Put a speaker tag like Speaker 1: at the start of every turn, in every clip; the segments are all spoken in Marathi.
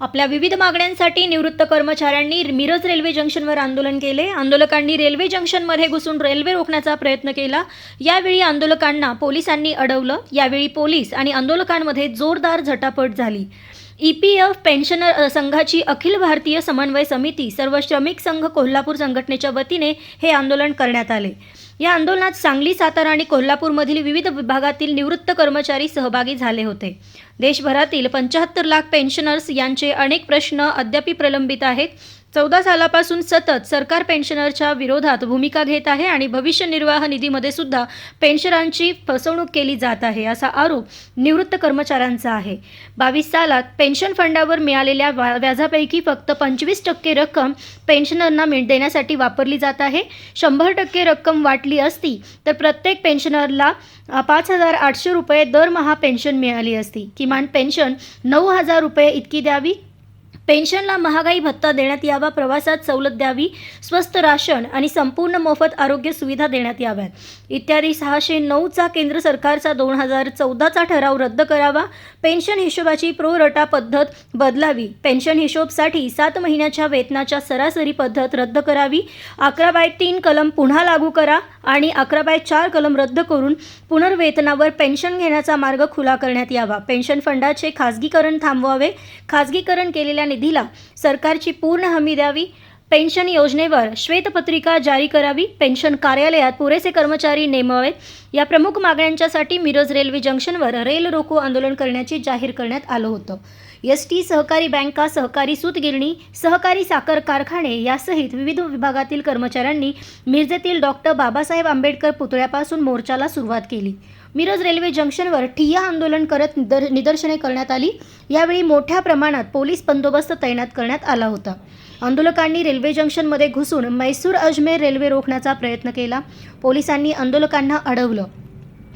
Speaker 1: आपल्या विविध मागण्यांसाठी निवृत्त कर्मचाऱ्यांनी मिरज रेल्वे जंक्शनवर आंदोलन केले. आंदोलकांनी रेल्वे जंक्शनमध्ये घुसून रेल्वे रोखण्याचा प्रयत्न केला. यावेळी आंदोलकांना पोलिसांनी अडवलं. यावेळी पोलीस आणि आंदोलकांमध्ये जोरदार झटापट झाली. ई पी एफ पेन्शनर संघाची अखिल भारतीय समन्वय समिती सर्व श्रमिक संघ कोल्हापूर संघटनेच्या वतीने हे आंदोलन करण्यात आले. या आंदोलनात सांगली सातारा आणि कोल्हापूरमधील विविध विभागातील निवृत्त कर्मचारी सहभागी झाले होते. देशभरातील पंच्याहत्तर लाख पेन्शनर्स यांचे अनेक प्रश्न अद्याप प्रलंबित आहेत. चौदा सालापासून सतत सरकार पेन्शनरच्या विरोधात भूमिका घेत आहे आणि भविष्य निर्वाह निधीमध्ये सुद्धा पेन्शनरांची फसवणूक केली जात आहे असा आरोप निवृत्त कर्मचाऱ्यांचा आहे. बावीस सालात पेन्शन फंडावर मिळालेल्या व्या- व्याजापैकी फक्त पंचवीस टक्के रक्कम पेन्शनरना मिळ देण्यासाठी वापरली जात आहे. शंभर टक्के रक्कम वाटली असती तर प्रत्येक पेन्शनरला पाच हजार आठशे रुपये दरमहा पेन्शन मिळाली असती. किमान पेन्शन नऊ हजार रुपये इतकी द्यावी. पेन्शनला महागाई भत्ता देण्यात यावा प्रवासात सवलत द्यावी स्वस्त राशन आणि संपूर्ण मोफत आरोग्य सुविधा देण्यात याव्यात. इत्यादी सहाशे नऊचा केंद्र सरकारचा दोन हजार चौदाचा ठराव रद्द करावा. पेन्शन हिशोबाची प्रोरटा पद्धत बदलावी. पेन्शन हिशोबसाठी सात महिन्याच्या वेतनाच्या सरासरी पद्धत रद्द करावी. अकरा बाय तीन कलम पुन्हा लागू करा. आणि अकरा बाय चार कलम रद्द करून पुनर्वेतनावर पेन्शन घेण्याचा मार्ग खुला करण्यात यावा. पेन्शन फंडाचे खाजगीकरण थांबवावे. खाजगीकरण केलेल्या निधीला सरकारची पूर्ण हमी द्यावी. पेन्शन योजनेवर श्वेतपत्रिका जारी करावी. पेन्शन कार्यालयात पुरेसे कर्मचारी नेमावेत. या प्रमुख मागण्यांच्यासाठी मिरज रेल्वे जंक्शनवर रेल रोको आंदोलन करण्याचे जाहीर करण्यात आलं होतं. एस टी सहकारी बँका सहकारी सूतगिरणी सहकारी साखर कारखाने यासहित विविध विभागातील कर्मचाऱ्यांनी मिरजेतील डॉक्टर बाबासाहेब आंबेडकर पुतळ्यापासून मोर्चाला सुरुवात केली. मिरज रेल्वे जंक्शनवर ठिय्या आंदोलन करत निदर्शने करण्यात आली. यावेळी मोठ्या प्रमाणात पोलीस बंदोबस्त तैनात करण्यात आला होता. आंदोलकांनी रेल्वे जंक्शनमध्ये घुसून मैसूर अजमेर रेल्वे रोखण्याचा प्रयत्न केला. पोलिसांनी आंदोलकांना अडवलं.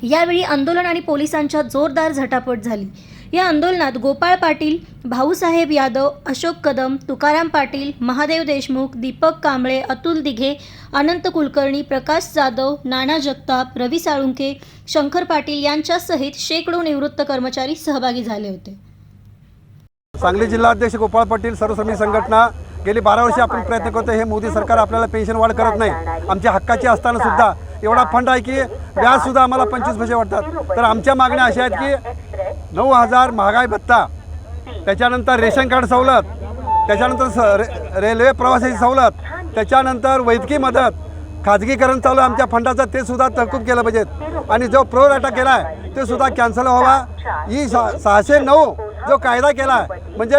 Speaker 1: यावेळी आंदोलन आणि पोलिसांच्या जोरदार झटापट झाली. या आंदोलनात गोपाळ पाटील भाऊसाहेब यादव अशोक कदम तुकाराम पाटील महादेव देशमुख दीपक कांबळे अतुल दिघे अनंत कुलकर्णी प्रकाश जाधव नाना जगताप रवी साळुंके शंकर पाटील यांच्यासहित शेकडो निवृत्त कर्मचारी सहभागी झाले होते.
Speaker 2: सांगली जिल्हाध्यक्ष गोपाळ पाटील सर्वश्रमिक संघटना गेली बारा वर्षे आपण प्रयत्न करतो हे मोदी सरकार आपल्याला पेन्शन वाढ करत नाही. आमच्या हक्काची असताना सुद्धा एवढा फंड आहे की व्याज सुद्धा आम्हाला पंचवीस पैसे वाटतात तर आमच्या मागण्या अशा आहेत की नऊ हजार महागाई भत्ता त्याच्यानंतर रेशन कार्ड सवलत त्याच्यानंतर स रे रेल्वे प्रवासाची सवलत त्याच्यानंतर वैद्यकीय मदत खाजगीकरण चालू आहे आमच्या फंडाचं ते सुद्धा तरतूद केलं पाहिजेत. आणि जो प्रोराटा केला आहे ते सुद्धा कॅन्सल व्हावा. ही सा सहाशे नऊ जो कायदा केला म्हणजे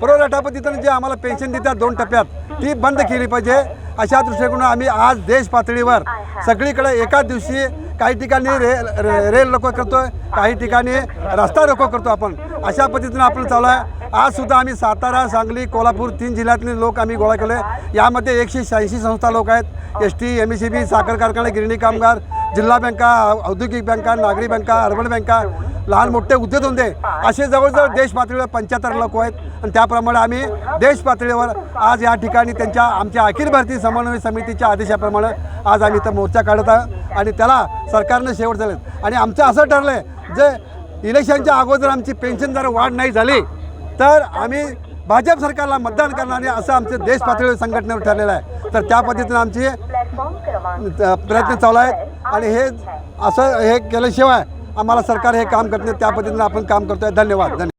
Speaker 2: प्रो जे आम्हाला पेन्शन देतात दोन टप्प्यात ती बंद केली पाहिजे. अशा दृष्टिकोन आम्ही आज देश पातळीवर सगळीकडे एकाच दिवशी काही ठिकाणी रे रेल रोको करतो काही ठिकाणी रस्ता रोको करतो आपण. अशा पद्धतीनं आपण चालू आहे. आजसुद्धा आम्ही सातारा सांगली कोल्हापूर तीन जिल्ह्यातले लोक आम्ही गोळा केले. यामध्ये एकशे शहाऐंशी संस्था लोक आहेत. S T M C B साखर कारखाना गिरणी कामगार जिल्हा बँका औद्योगिक बँका नागरी बँका अर्बन बँका लहान मोठे उद्योगधंदे. असे जवळजवळ देश पातळीवर पंच्याहत्तर लोक आहेत. आणि त्याप्रमाणे आम्ही देश पातळीवर आज या ठिकाणी त्यांच्या आमच्या अखिल भारतीय समन्वय समितीच्या आदेशाप्रमाणे आज आम्ही इथं मोर्चा काढत आहोत. आणि त्याला सरकारनं शेवट झाले आणि आमचं असं ठरलं आहे जे इलेक्शनच्या अगोदर आमची पेन्शन जर वाढ नाही झाली तर आम्ही भाजप सरकारला मतदान करणार नाही असं आमचं देश पातळीवर संघटनेवर ठरलेलं आहे. तर त्या पद्धतीनं आमची प्रयत्न चालू आहेत. आणि हे असं हे केल्याशिवाय आम्हाला सरकार हे काम करते त्या पद्धतीनं आपण काम करतोय. धन्यवाद. धन्यवाद.